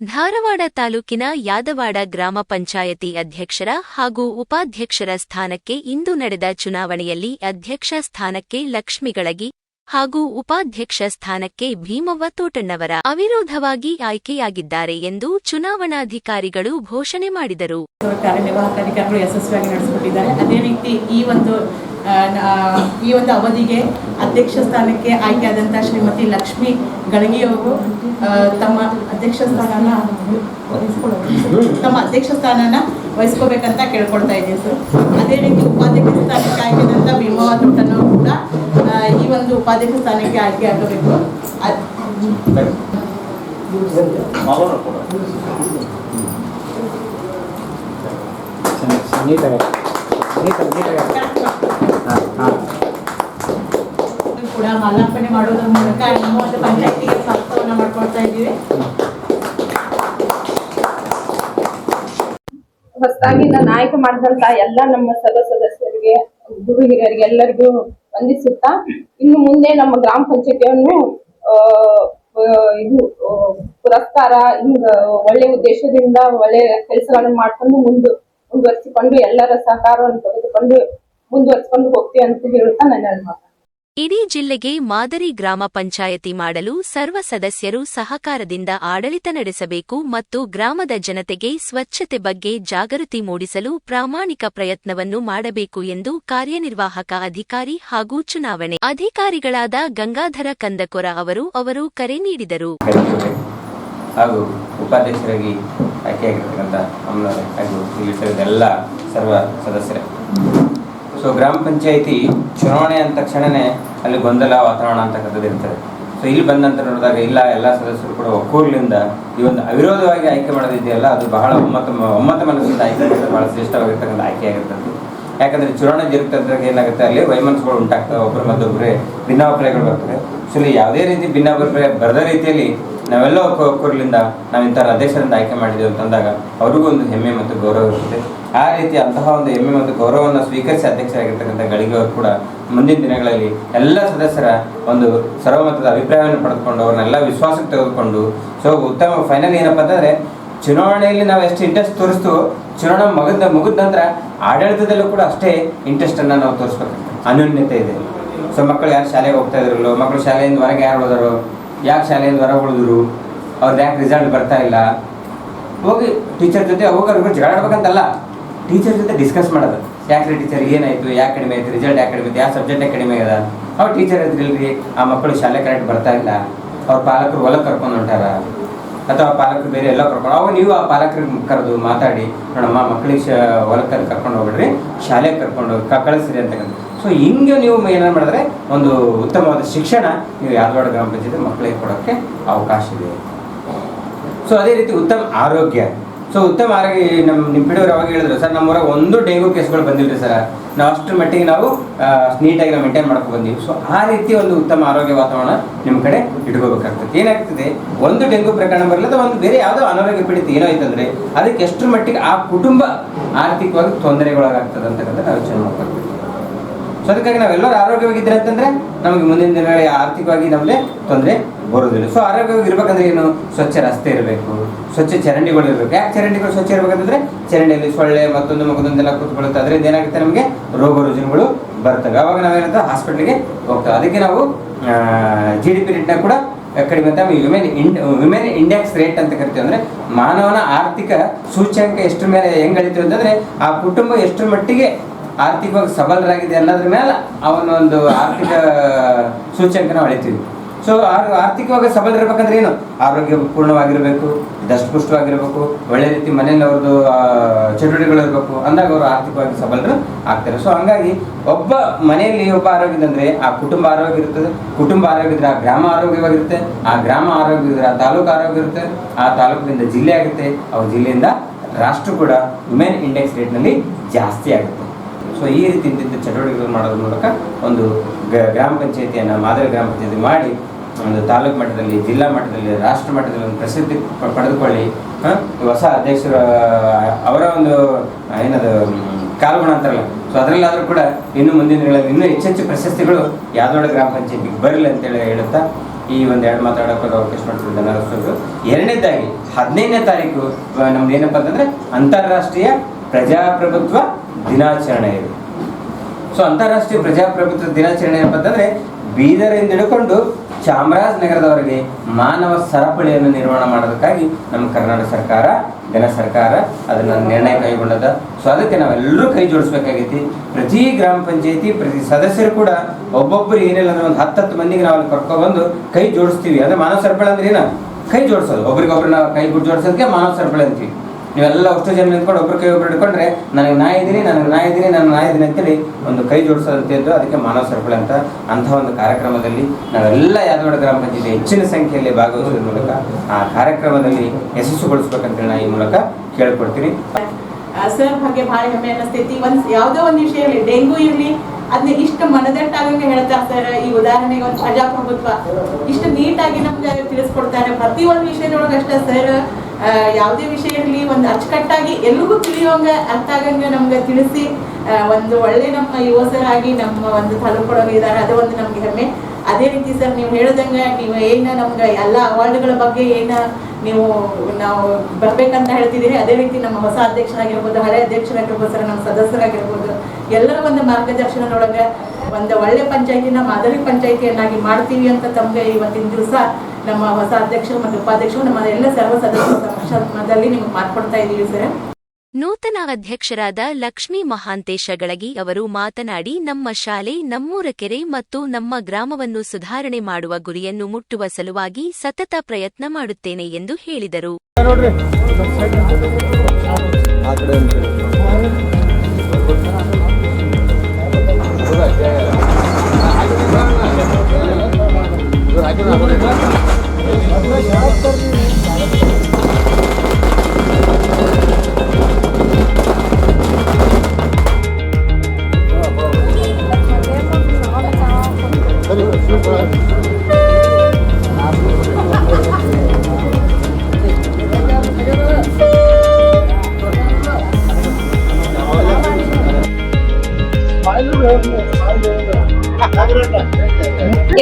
ಧಾರವಾಡ ತಾಲೂಕಿನ ಯಾದವಾಡ ಗ್ರಾಮ ಪಂಚಾಯತಿ ಅಧ್ಯಕ್ಷರ ಹಾಗೂ ಉಪಾಧ್ಯಕ್ಷರ ಸ್ಥಾನಕ್ಕೆ ಇಂದು ನಡೆದ ಚುನಾವಣೆಯಲ್ಲಿ ಅಧ್ಯಕ್ಷ ಸ್ಥಾನಕ್ಕೆ ಲಕ್ಷ್ಮಿಗಳಗಿ ಹಾಗೂ ಉಪಾಧ್ಯಕ್ಷ ಸ್ಥಾನಕ್ಕೆ ಭೀಮವ್ವ ತೋಟಣ್ಣವರ ಅವಿರೋಧವಾಗಿ ಆಯ್ಕೆಯಾಗಿದ್ದಾರೆ ಎಂದು ಚುನಾವಣಾಧಿಕಾರಿಗಳು ಘೋಷಣೆ ಮಾಡಿದರು. ಕಾರ್ಯನಿರ್ವಾಹಕ ಅಧಿಕಾರಿಗಳು ಯಶಸ್ವಿಯಾಗಿ ನಡೆಸಿಕೊಟ್ಟಿದ್ದಾರೆ. ಅದೇ ರೀತಿ ಈ ಒಂದು ಈ ಒಂದು ಅವಧಿಗೆ ಅಧ್ಯಕ್ಷ ಸ್ಥಾನಕ್ಕೆ ಆಯ್ಕೆಯಾದಂಥ ಶ್ರೀಮತಿ ಲಕ್ಷ್ಮಿ ಗಳಗಿಯವರು ಅವರು ತಮ್ಮ ಅಧ್ಯಕ್ಷ ಸ್ಥಾನನ ವಹಿಸ್ಕೊಳ್ಳೋ- ತಮ್ಮ ಅಧ್ಯಕ್ಷ ಸ್ಥಾನನ ವಹಿಸ್ಕೋಬೇಕಂತ ಕೇಳ್ಕೊಳ್ತಾ ಇದ್ದೀನಿ ಸರ್. ಅದೇ ರೀತಿ ಉಪಾಧ್ಯಕ್ಷ ಸ್ಥಾನಕ್ಕೆ ಆಯ್ಕೆಯಾದಂತ ತೋಟನವರು ಕೂಡ ಈ ಒಂದು ಉಪಾಧ್ಯಕ್ಷ ಸ್ಥಾನಕ್ಕೆ ಆಯ್ಕೆ ಆಗಬೇಕು. ನೀಟಾಗಿ ಕೂಡ ಮಾಡೋದ್ರ ಮೂಲಕ ನಮ್ಮ ಹೊಸದಾಗಿ ನಾನು ಆಯ್ಕೆ ಮಾಡಿದಂತ ಎಲ್ಲ ನಮ್ಮ ಸದಸ್ಯ ಸದಸ್ಯರಿಗೆ ಗುರು ಹಿರಿಯರಿಗೆ ಎಲ್ಲರಿಗೂ ವಂದಿಸುತ್ತಾ, ಇನ್ನು ಮುಂದೆ ನಮ್ಮ ಗ್ರಾಮ ಪಂಚಾಯತಿಯನ್ನು ಇದು ಪುರಸ್ಕಾರ ಹಿಂಗ ಒಳ್ಳೆ ಉದ್ದೇಶದಿಂದ ಒಳ್ಳೆ ಕೆಲಸಗಳನ್ನು ಮಾಡ್ಕೊಂಡು ಮುಂದು, ಮುಂದುವರಿಸಿಕೊಂಡು ಎಲ್ಲರ ಸಹಕಾರವನ್ನು ತೆಗೆದುಕೊಂಡು ಮುಂದುವರಿಸಿಕೊಂಡು ಹೋಗ್ತೀವಿ ಅಂತ ಹೇಳುತ್ತಾ ನನ್ನ ಮಾತು ಇಡೀ ಜಿಲ್ಲೆಗೆ ಮಾದರಿ ಗ್ರಾಮ ಪಂಚಾಯತಿ ಮಾಡಲು ಸರ್ವ ಸದಸ್ಯರು ಸಹಕಾರದಿಂದ ಆಡಳಿತ ನಡೆಸಬೇಕು ಮತ್ತು ಗ್ರಾಮದ ಜನತೆಗೆ ಸ್ವಚ್ಛತೆ ಬಗ್ಗೆ ಜಾಗೃತಿ ಮೂಡಿಸಲು ಪ್ರಾಮಾಣಿಕ ಪ್ರಯತ್ನವನ್ನು ಮಾಡಬೇಕು ಎಂದು ಕಾರ್ಯನಿರ್ವಾಹಕ ಅಧಿಕಾರಿ ಹಾಗೂ ಚುನಾವಣೆ ಅಧಿಕಾರಿಗಳಾದ ಗಂಗಾಧರ ಕಂದಕೊರ ಅವರು ಅವರು ಕರೆ ನೀಡಿದರು. ಹಾಗೂ ಉಪಾಧ್ಯಕ್ಷರಾಗಿ ಆಯ್ಕೆಯಾಗಿರ್ತಕ್ಕಂಥ ಅಮ್ಮನವರೇ ಹಾಗೂ ಇಲ್ಲಿ ಸೇರಿದ ಎಲ್ಲ ಸರ್ವ ಸದಸ್ಯರೇ. ಸೊ ಗ್ರಾಮ ಪಂಚಾಯಿತಿ ಚುನಾವಣೆ ಅಂದ ತಕ್ಷಣವೇ ಅಲ್ಲಿ ಗೊಂದಲ ವಾತಾವರಣ ಅಂತಕ್ಕಂಥದ್ದು ಇರ್ತದೆ. ಸೊ ಇಲ್ಲಿ ಬಂದ ನಂತರ ನೋಡಿದಾಗ ಇಲ್ಲ, ಎಲ್ಲ ಸದಸ್ಯರು ಕೂಡ ಒಕ್ಕೂರ್ಲಿಂದ ಈ ಒಂದು ಅವಿರೋಧವಾಗಿ ಆಯ್ಕೆ ಮಾಡೋದಿದೆಯಲ್ಲ, ಅದು ಬಹಳ ಒಮ್ಮತ ಒಮ್ಮತ ಮನಸ್ಸಿಂದ ಆಯ್ಕೆ ಮಾಡೋದು ಬಹಳ ಶ್ರೇಷ್ಠವಾಗಿರ್ತಕ್ಕಂಥ ಆಯ್ಕೆ ಆಗಿರ್ತದೆ. ಯಾಕಂದ್ರೆ ಚುನಾವಣೆ ಜರುಗ್ತಂದಾಗ ಏನಾಗುತ್ತೆ? ಅಲ್ಲಿ ವೈಮನಸ್ಸುಗಳು ಉಂಟಾಗ್ತವೆ ಒಬ್ಬರು ಮತ್ತೊಬ್ಬರೇ ಭಿನ್ನಾಭಿಪ್ರಾಯಗಳು ಬರ್ತವೆ. ಸೊ ಇಲ್ಲಿ ಯಾವುದೇ ರೀತಿ ಭಿನ್ನಾಭಿಪ್ರಾಯ ಬರದ ರೀತಿಯಲ್ಲಿ ನಾವೆಲ್ಲ ಒಕ್ಕ ಒಕ್ಕೂರ್ಲಿಂದ ನಾವು ಇಂಥ ಅಧ್ಯಕ್ಷರಿಂದ ಆಯ್ಕೆ ಮಾಡಿದ್ದೇವೆ ಅಂತಂದಾಗ ಅವ್ರಿಗೂ ಒಂದು ಹೆಮ್ಮೆ ಮತ್ತು ಗೌರವ ಇರುತ್ತೆ. ಆ ರೀತಿ ಅಂತಹ ಒಂದು ಹೆಮ್ಮೆ ಮತ್ತು ಗೌರವವನ್ನು ಸ್ವೀಕರಿಸಿ ಅಧ್ಯಕ್ಷರಾಗಿರ್ತಕ್ಕಂಥ ಗಳಿಗೆ ಅವರು ಕೂಡ ಮುಂದಿನ ದಿನಗಳಲ್ಲಿ ಎಲ್ಲ ಸದಸ್ಯರ ಒಂದು ಸರ್ವಮತದ ಅಭಿಪ್ರಾಯವನ್ನು ಪಡೆದುಕೊಂಡು ಅವ್ರನ್ನೆಲ್ಲ ವಿಶ್ವಾಸಕ್ಕೆ ತೆಗೆದುಕೊಂಡು ಸೊ ಉತ್ತಮ ಫೈನಲ್ ಏನಪ್ಪ ಅಂತಂದ್ರೆ ಚುನಾವಣೆಯಲ್ಲಿ ನಾವು ಎಷ್ಟು ಇಂಟ್ರೆಸ್ಟ್ ತೋರಿಸ್ತು ಚುನಾವಣೆ ಮುಗಿದ ಮುಗಿದ ನಂತರ ಆಡಳಿತದಲ್ಲೂ ಕೂಡ ಅಷ್ಟೇ ಇಂಟ್ರೆಸ್ಟನ್ನು ನಾವು ತೋರಿಸ್ಬೇಕು. ಅನ್ಯೂನ್ಯತೆ ಇದೆ. ಸೊ ಮಕ್ಕಳು ಯಾರು ಶಾಲೆಗೆ ಹೋಗ್ತಾ ಇದ್ರಲ್ಲೋ ಮಕ್ಕಳು ಶಾಲೆಯಿಂದ ಹೊರಗೆ ಯಾರು ಹೋದರು, ಯಾಕೆ ಶಾಲೆಯಿಂದ ಹೊರಗೆ ಉಳಿದ್ರು ಅವ್ರದ್ದು ಯಾಕೆ ರಿಸಲ್ಟ್ ಬರ್ತಾ ಇಲ್ಲ, ಹೋಗಿ ಟೀಚರ್ ಜೊತೆ ಜಗಳ ಆಡ್ಬೇಕಂತಲ್ಲ. ಟೀಚರ್ ಜೊತೆ ಡಿಸ್ಕಸ್ ಮಾಡೋದು ಯಾಕ್ರಿ ಟೀಚರ್ ಏನಾಯ್ತು, ಯಾಕೆ ಕಡಿಮೆ ಆಯ್ತು ರಿಸಲ್ಟ್ ಯಾಕೆ ಕಡಿಮೆ ಆಯ್ತು, ಯಾವ ಸಬ್ಜೆಕ್ಟ್ ಕಡಿಮೆ ಅದ ಅವ್ರು ಟೀಚರ್ ಇದ್ರಿಲ್ರಿ ಆ ಮಕ್ಕಳು ಶಾಲೆ ಕರೆಕ್ಟ್ ಬರ್ತಾ ಇಲ್ಲ. ಅವ್ರ ಪಾಲಕರು ಹೊಲಕ್ಕೆ ಕರ್ಕೊಂಡು ಹೊಂಟಾರ. ಅಥವಾ ಪಾಲಕರು ಬೇರೆ ಎಲ್ಲ ಕರ್ಕೊಂಡು ಅವಾಗ ನೀವು ಆ ಪಾಲಕರಿಗೆ ಕರೆದು ಮಾತಾಡಿ, ನೋಡಮ್ಮ ಮಕ್ಕಳಿಗೆ ಶ ಹೊಲಕ್ಕೆ ಕರ್ಕೊಂಡು ಹೋಗ್ಬಿಡ್ರಿ, ಶಾಲೆಗೆ ಕರ್ಕೊಂಡು ಹೋಗಿ ಕಳಿಸ್ರಿ ಅಂತಕ್ಕಂಥ ಸೊ ಹಿಂಗೆ ನೀವು ಏನೇನು ಮಾಡಿದ್ರೆ, ಒಂದು ಉತ್ತಮವಾದ ಶಿಕ್ಷಣ ನೀವು ಯಾದವಾಡ ಗ್ರಾಮ ಪಂಚಾಯತ್ ಮಕ್ಕಳಿಗೆ ಕೊಡೋಕ್ಕೆ ಅವಕಾಶ ಇದೆ. ಸೊ ಅದೇ ರೀತಿ ಉತ್ತಮ ಆರೋಗ್ಯ. ಸೊ ಉತ್ತಮ ಆರೋಗ್ಯ ನಮ್ಮ ಪಿಡಿಯವರು ಯಾವಾಗ ಹೇಳಿದ್ರು, ಸರ್ ನಮ್ಮೂರಾಗ ಒಂದು ಡೆಂಗು ಕೇಸ್ಗಳು ಬಂದಿವ್ರಿ ಸರ್. ನಾವು ಅಷ್ಟರ ಮಟ್ಟಿಗೆ ನಾವು ನೀಟಾಗಿ ನಾವು ಮೇಂಟೈನ್ ಮಾಡ್ಕೊಂಡು ಬಂದೀವಿ. ಸೊ ಆ ರೀತಿ ಒಂದು ಉತ್ತಮ ಆರೋಗ್ಯ ವಾತಾವರಣ ನಿಮ್ಮ ಕಡೆ ಇಟ್ಕೋಬೇಕಾಗ್ತದೆ. ಏನಾಗ್ತದೆ? ಒಂದು ಡೆಂಗು ಪ್ರಕರಣ ಬರಲಿಲ್ಲ ಒಂದು ಬೇರೆ ಯಾವುದೋ ಅನಾರೋಗ್ಯ ಪೀಡಿತ ಏನೋ ಆಯ್ತಂದ್ರೆ ಅದಕ್ಕೆ ಎಷ್ಟರ ಮಟ್ಟಿಗೆ ಆ ಕುಟುಂಬ ಆರ್ಥಿಕವಾಗಿ ತೊಂದರೆಗೊಳಗಾಗ್ತದೆ ಅಂತಕ್ಕಂಥ ನಾವು ಯೋಚನೆ ಮಾಡ್ಬೇಕು ಸೊ ಅದಕ್ಕಾಗಿ ನಾವೆಲ್ಲರೂ ಆರೋಗ್ಯವಾಗಿದ್ದರೆ ಅಂತಂದ್ರೆ ನಮಗೆ ಮುಂದಿನ ದಿನಗಳಲ್ಲಿ ಆರ್ಥಿಕವಾಗಿ ನಮಗೆ ತೊಂದರೆ ಬರೋದಿಲ್ಲ. ಸೊ ಆರೋಗ್ಯವಾಗಿ ಇರಬೇಕಂದ್ರೆ ಏನು? ಸ್ವಚ್ಛ ರಸ್ತೆ ಇರಬೇಕು, ಸ್ವಚ್ಛ ಚರಂಡಿಗಳು ಇರಬೇಕು. ಯಾಕೆ ಚರಂಡಿಗಳು ಸ್ವಚ್ಛ ಇರಬೇಕಂತಂದ್ರೆ ಚರಂಡಿಯಲ್ಲಿ ಸೊಳ್ಳೆ ಮತ್ತೊಂದು ಮಗದೊಂದೆಲ್ಲ ಕೂತ್ಕೊಳ್ಳುತ್ತೆ ಅದರಿಂದ ಏನಾಗುತ್ತೆ ನಮಗೆ? ರೋಗ ರುಜಿನಗಳು ಬರ್ತವೆ. ಅವಾಗ ನಾವೇನಂತ ಹಾಸ್ಪಿಟ್ಲಿಗೆ ಹೋಗ್ತೇವೆ. ಅದಕ್ಕೆ ನಾವು ಜಿ ಡಿ ಪಿ ರೇಟ್ನ ಕೂಡ ಕಡಿಮೆ ಅಂತ ವಿಮೆನ್ ಇಂಡ್ ವಿಮೆನ್ ಇಂಡೆಕ್ಸ್ ರೇಟ್ ಅಂತ ಕರಿತೀವಿ. ಅಂದರೆ ಮಾನವನ ಆರ್ಥಿಕ ಸೂಚ್ಯಂಕ ಎಷ್ಟರ ಮೇಲೆ ಹೆಂಗೆ ಅಳಿತೀವಿ ಅಂತಂದರೆ ಆ ಕುಟುಂಬ ಎಷ್ಟರ ಮಟ್ಟಿಗೆ ಆರ್ಥಿಕವಾಗಿ ಸಬಲರಾಗಿದೆ ಅನ್ನೋದ್ರ ಮೇಲೆ ಅವನೊಂದು ಆರ್ಥಿಕ ಸೂಚ್ಯಂಕನ ಹೊಳಿತೀವಿ ಸೊ ಆರ್ಥಿಕವಾಗಿ ಸಬಲರಿರ್ಬೇಕಂದ್ರೆ ಏನು? ಆರೋಗ್ಯ ಪೂರ್ಣವಾಗಿರಬೇಕು, ದಷ್ಟಪುಷ್ಟವಾಗಿರಬೇಕು, ಒಳ್ಳೆ ರೀತಿ ಮನೆಯಲ್ಲಿ ಅವ್ರದ್ದು ಚಟುವಟಿಕೆಗಳು ಇರಬೇಕು ಅಂದಾಗ ಅವರು ಆರ್ಥಿಕವಾಗಿ ಸಬಲರು ಆಗ್ತಾರೆ. ಸೊ ಹಂಗಾಗಿ ಒಬ್ಬ ಮನೆಯಲ್ಲಿ ಒಬ್ಬ ಆರೋಗ್ಯ ಅಂದ್ರೆ ಆ ಕುಟುಂಬ ಆರೋಗ್ಯ ಇರ್ತದೆ. ಕುಟುಂಬ ಆರೋಗ್ಯ ಇದ್ರೆ ಆ ಗ್ರಾಮ ಆರೋಗ್ಯವಾಗಿರುತ್ತೆ. ಆ ಗ್ರಾಮ ಆರೋಗ್ಯ ಇದ್ರೆ ಆ ತಾಲೂಕು ಆರೋಗ್ಯ ಇರುತ್ತೆ. ಆ ತಾಲೂಕಿನಿಂದ ಜಿಲ್ಲೆ ಆಗುತ್ತೆ. ಅವ್ರ ಜಿಲ್ಲೆಯಿಂದ ರಾಷ್ಟ್ರ ಕೂಡ ವುಮೆನ್ ಇಂಡೆಕ್ಸ್ ರೇಟ್ನಲ್ಲಿ ಜಾಸ್ತಿ ಆಗುತ್ತೆ. ಸೊ ಈ ರೀತಿ ಚಟುವಟಿಕೆಗಳು ಮಾಡೋದ್ರ ಮೂಲಕ ಒಂದು ಗ್ರಾಮ ಪಂಚಾಯತಿಯನ್ನು, ಮಾದರಿ ಗ್ರಾಮ ಪಂಚಾಯತಿ ಮಾಡಿ ಒಂದು ತಾಲೂಕು ಮಟ್ಟದಲ್ಲಿ, ಜಿಲ್ಲಾ ಮಟ್ಟದಲ್ಲಿ, ರಾಷ್ಟ್ರ ಮಟ್ಟದಲ್ಲಿ ಒಂದು ಪ್ರಸಿದ್ಧಿ ಪಡೆದುಕೊಳ್ಳಿ? ಹೊಸ ಅಧ್ಯಕ್ಷರ ಅವರ ಒಂದು ಏನದು ಕಾಲ್ಗುಣ ಅಂತಾರಲ್ಲ. ಸೊ ಅದರಲ್ಲಾದರೂ ಕೂಡ ಇನ್ನು ಮುಂದಿನ ದಿನಗಳಲ್ಲಿ ಇನ್ನೂ ಹೆಚ್ಚೆಚ್ಚು ಪ್ರಶಸ್ತಿಗಳು ಯಾದವಾಡ ಗ್ರಾಮ ಪಂಚಾಯತಿಗೆ ಬರಲಿ ಅಂತೇಳಿ ಹೇಳುತ್ತಾ ಈ ಒಂದು ಎರಡು ಮಾತಾಡೋಕೆ ಅವಕಾಶ ಮಾಡ್ತಿದ್ದೆ ಎರಡನೇದಾಗಿ, ಹದಿನೈದನೇ ತಾರೀಕು ನಮ್ದು ಏನಪ್ಪ ಅಂತಂದ್ರೆ ಅಂತಾರಾಷ್ಟ್ರೀಯ ಪ್ರಜಾಪ್ರಭುತ್ವ ದಿನಾಚರಣೆ ಇದೆ. ಸೊ ಅಂತಾರಾಷ್ಟ್ರೀಯ ಪ್ರಜಾಪ್ರಭುತ್ವ ದಿನಾಚರಣೆ ಏನಪ್ಪ ಅಂತಂದ್ರೆ ಬೀದರಿಂದ ಹಿಡ್ಕೊಂಡು ಚಾಮರಾಜನಗರದವರೆಗೆ ಮಾನವ ಸರಪಳಿಯನ್ನು ನಿರ್ಮಾಣ ಮಾಡೋದಕ್ಕಾಗಿ ನಮ್ಮ ಕರ್ನಾಟಕ ಸರ್ಕಾರ ಜನ ಸರ್ಕಾರ ಅದನ್ನ ನಿರ್ಣಯ ಕೈಗೊಂಡದ. ಸೊ ಅದಕ್ಕೆ ನಾವೆಲ್ಲರೂ ಕೈ ಜೋಡಿಸ್ಬೇಕಾಗೈತಿ. ಪ್ರತಿ ಗ್ರಾಮ ಪಂಚಾಯತಿ, ಪ್ರತಿ ಸದಸ್ಯರು ಕೂಡ ಒಬ್ಬೊಬ್ಬರು ಏನಿಲ್ಲ ಅಂದ್ರೆ ಒಂದು ಹತ್ತತ್ತು ಮಂದಿಗೆ ನಾವು ಅಲ್ಲಿ ಕರ್ಕೊಬಂದು ಕೈ ಜೋಡಿಸ್ತೀವಿ. ಅಂದ್ರೆ ಮಾನವ ಸರಪಳಿ ಅಂದ್ರೆ ಏನ? ಕೈ ಜೋಡಿಸೋದು. ಒಬ್ರಿಗೊಬ್ರು ನಾವು ಕೈ ಜೋಡಿಸೋದಕ್ಕೆ ಮಾನವ ಸರಪಳಿ ಅಂತೀವಿ. ನೀವೆಲ್ಲ ಅಷ್ಟು ಜನ ನಿಂತ್ಕೊಂಡು ಒಬ್ರು ಕೈ ಒಬ್ರು ಹಿಡ್ಕೊಂಡ್ರೆ, ನನಗೆ ನಾ ಇದ್ದೀನಿ, ನನಗೆ ನಾ ಇದ್ದೀನಿ, ನಾನು ನಾ ಇದ್ದೀನಿ ಅಂತೇಳಿ ಒಂದು ಕೈ ಜೋಡಿಸೋದಂತಿದ್ದು ಅದಕ್ಕೆ ಮಾನವ ಸರಪಳಿ ಅಂತ ಅಂಥ ಒಂದು ಕಾರ್ಯಕ್ರಮದಲ್ಲಿ ನಾವೆಲ್ಲ ಯಾದವಾಡ ಗ್ರಾಮ ಪಂಚಾಯತಿ ಹೆಚ್ಚಿನ ಸಂಖ್ಯೆಯಲ್ಲಿ ಭಾಗವಹಿಸೋದ್ರ ಮೂಲಕ ಆ ಕಾರ್ಯಕ್ರಮದಲ್ಲಿ ಯಶಸ್ಸುಗೊಳಿಸ್ಬೇಕಂತೇಳಿ ನಾ ಈ ಮೂಲಕ ಕೇಳ್ಕೊಡ್ತೀನಿ ಸರ್ ಬಗ್ಗೆ ಭಾರಿ ಹೆಮ್ಮೆ ಅನ್ನಿಸ್ತೈತಿ. ಒಂದ್ ಯಾವುದೋ ಒಂದು ವಿಷಯ ಇರಲಿ ಡೆಂಗು ಇರಲಿ ಅದನ್ನ ಇಷ್ಟು ಮನದಟ್ಟಾಗಂಗೆ ಹೇಳ್ತಾರೆ ಸರ್, ಈ ಉದಾಹರಣೆಗೆ ಒಂದು ಪ್ರಜಾಪ್ರಭುತ್ವ ಇಷ್ಟು ನೀಟಾಗಿ ನಮ್ಗೆ ತಿಳಿಸ್ಕೊಡ್ತಾರೆ. ಪ್ರತಿ ಒಂದು ವಿಷಯದೊಳಗೆ ಅಷ್ಟೇ ಸರ್ ಯಾವುದೇ ವಿಷಯ ಇರಲಿ, ಒಂದು ಅಚ್ಚುಕಟ್ಟಾಗಿ ಎಲ್ರಿಗೂ ತಿಳಿಯೋಂಗ ಅರ್ಥ ಆಗಂಗೆ ನಮ್ಗೆ ತಿಳಿಸಿ ಒಂದು ಒಳ್ಳೆ ನಮ್ಮ ಯುವಕರಾಗಿ ನಮ್ಮ ಒಂದು ತಾಲೂಕೊಳಗೆ ಇದ್ದಾರೆ, ಅದು ಒಂದು ನಮ್ಗೆ ಹೆಮ್ಮೆ. ಅದೇ ರೀತಿ ಸರ್, ನೀವು ಹೇಳ್ದಂಗೆ ನೀವು ಏನ ನಮ್ಗೆ ಎಲ್ಲ ಅವಾರ್ಡ್ಗಳ ಬಗ್ಗೆ ಏನ ನೀವು ನಾವು ಬರ್ಬೇಕಂತ ಹೇಳ್ತಿದ್ದೀರಿ. ಅದೇ ರೀತಿ ನಮ್ಮ ಹೊಸ ಅಧ್ಯಕ್ಷರಾಗಿರ್ಬೋದು, ಹಳೆ ಅಧ್ಯಕ್ಷರಾಗಿರ್ಬೋದು, ಸರ್, ನಮ್ಮ ಸದಸ್ಯರಾಗಿರ್ಬೋದು, ಎಲ್ಲರ ಒಂದು ಮಾರ್ಗದರ್ಶನದೊಳಗೆ ಒಂದು ಒಳ್ಳೆ ಪಂಚಾಯತಿನ ಮಾದರಿ ಪಂಚಾಯತಿಯನ್ನಾಗಿ ಮಾಡ್ತೀವಿ ಅಂತ ತಮಗೆ ಇವತ್ತಿನ ದಿವಸ ನಮ್ಮ ಹೊಸ ಅಧ್ಯಕ್ಷರು ಮತ್ತು ಉಪಾಧ್ಯಕ್ಷರು ನಮ್ಮ ಎಲ್ಲ ಸರ್ವ ಸದಸ್ಯರ ಸಮಕ್ಷಮದಲ್ಲಿ ನಿಮ್ಗೆ ಮಾತ್ಕೊಡ್ತಾ ಇದ್ದೀವಿ ಸರ್. ನೂತನ ಅಧ್ಯಕ್ಷರಾದ ಲಕ್ಷ್ಮೀ ಮಹಾಂತೇಶ ಗಳಗಿ ಅವರು ಮಾತನಾಡಿ, ನಮ್ಮ ಶಾಲೆ ನಮ್ಮೂರ ಕೆರೆ ಮತ್ತು ನಮ್ಮ ಗ್ರಾಮವನ್ನು ಸುಧಾರಣೆ ಮಾಡುವ ಗುರಿಯನ್ನು ಮುಟ್ಟುವ ಸಲುವಾಗಿ ಸತತ ಪ್ರಯತ್ನ ಮಾಡುತ್ತೇನೆ ಎಂದು ಹೇಳಿದರು.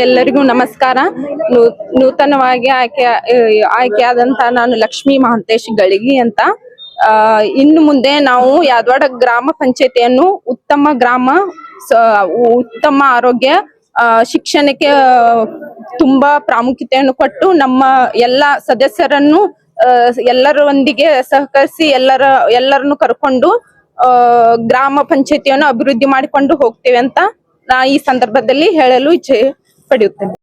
ಎಲ್ಲರಿಗೂ ನಮಸ್ಕಾರ. ನೂತನವಾಗಿ ಆಯ್ಕೆ ಆಯ್ಕೆಯಾದಂತ ನಾನು ಲಕ್ಷ್ಮಿ ಮಹಂತೇಶ್ ಗಳಿಗಿ ಅಂತ. ಇನ್ನು ಮುಂದೆ ನಾವು ಯಾದವಾಡ ಗ್ರಾಮ ಪಂಚಾಯತಿಯನ್ನು ಉತ್ತಮ ಗ್ರಾಮ ಉತ್ತಮ ಆರೋಗ್ಯ ಶಿಕ್ಷಣಕ್ಕೆ, ತುಂಬಾ ಪ್ರಾಮುಖ್ಯತೆಯನ್ನು ಕೊಟ್ಟು ನಮ್ಮ ಎಲ್ಲ ಸದಸ್ಯರನ್ನು ಎಲ್ಲರೊಂದಿಗೆ ಸಹಕರಿಸಿ ಎಲ್ಲರ, ಎಲ್ಲರನ್ನು ಕರ್ಕೊಂಡು ಗ್ರಾಮ ಪಂಚಾಯತಿಯನ್ನು ಅಭಿವೃದ್ಧಿ ಮಾಡಿಕೊಂಡು ಹೋಗ್ತೇವೆ ಅಂತ ಈ ಸಂದರ್ಭದಲ್ಲಿ ಹೇಳಲು ಇಚ್ಛೆ ಪಡೆಯುತ್ತೇನೆ.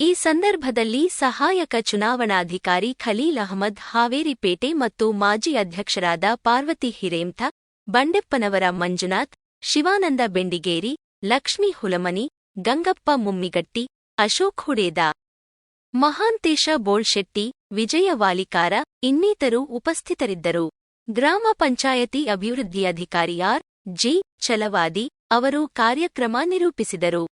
ಈ ಸಂದರ್ಭದಲ್ಲಿ ಸಹಾಯಕ ಚುನಾವಣಾಧಿಕಾರಿ ಖಲೀಲ್ ಅಹಮದ್ ಹಾವೇರಿಪೇಟೆ ಮತ್ತು ಮಾಜಿ ಅಧ್ಯಕ್ಷರಾದ ಪಾರ್ವತಿ ಹಿರೇಮ್ಥ ಬಂಡೆಪ್ಪನವರ ಮಂಜುನಾಥ್, ಶಿವಾನಂದ ಬೆಂಡಿಗೇರಿ, ಲಕ್ಷ್ಮೀ ಹುಲಮನಿ, ಗಂಗಪ್ಪ ಮುಮ್ಮಿಗಟ್ಟಿ, ಅಶೋಕ್ ಹುಡೇದ, ಮಹಾಂತೇಶ ಬೋಳ್ಶೆಟ್ಟಿ, ವಿಜಯ ವಾಲಿಕಾರ ಇನ್ನಿತರು ಉಪಸ್ಥಿತರಿದ್ದರು. ಗ್ರಾಮ ಪಂಚಾಯತಿ ಅಭಿವೃದ್ಧಿ ಅಧಿಕಾರಿ ಆರ್ ಜಿ ಛಲವಾದಿ ಅವರು ಕಾರ್ಯಕ್ರಮ ನಿರೂಪಿಸಿದರು.